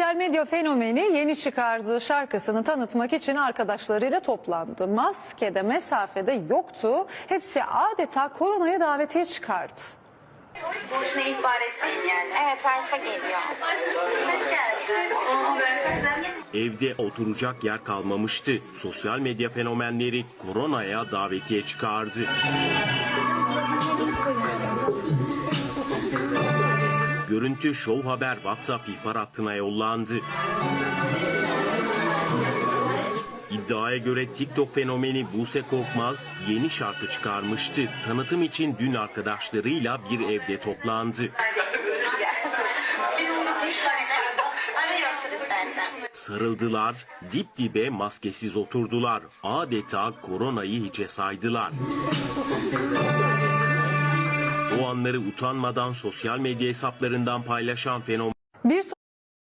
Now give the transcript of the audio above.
Sosyal medya fenomeni yeni çıkardığı şarkısını tanıtmak için arkadaşlarıyla toplandı. Maskede, mesafede yoktu. Hepsi adeta koronaya davetiye çıkardı. Boşuna ihbar etmeyin yani. Evet alfa geliyor. Hoş geldin. Evde oturacak yer kalmamıştı. Sosyal medya fenomenleri koronaya davetiye çıkardı. Görüntü Show Haber WhatsApp ihbar hattına yollandı. İddiaya göre TikTok fenomeni Buse Korkmaz yeni şarkı çıkarmıştı. Tanıtım için dün arkadaşlarıyla bir evde toplandı. Sarıldılar, dip dibe maskesiz oturdular. Adeta koronayı hiçe saydılar. Anları utanmadan sosyal medya hesaplarından paylaşan fenomen Bir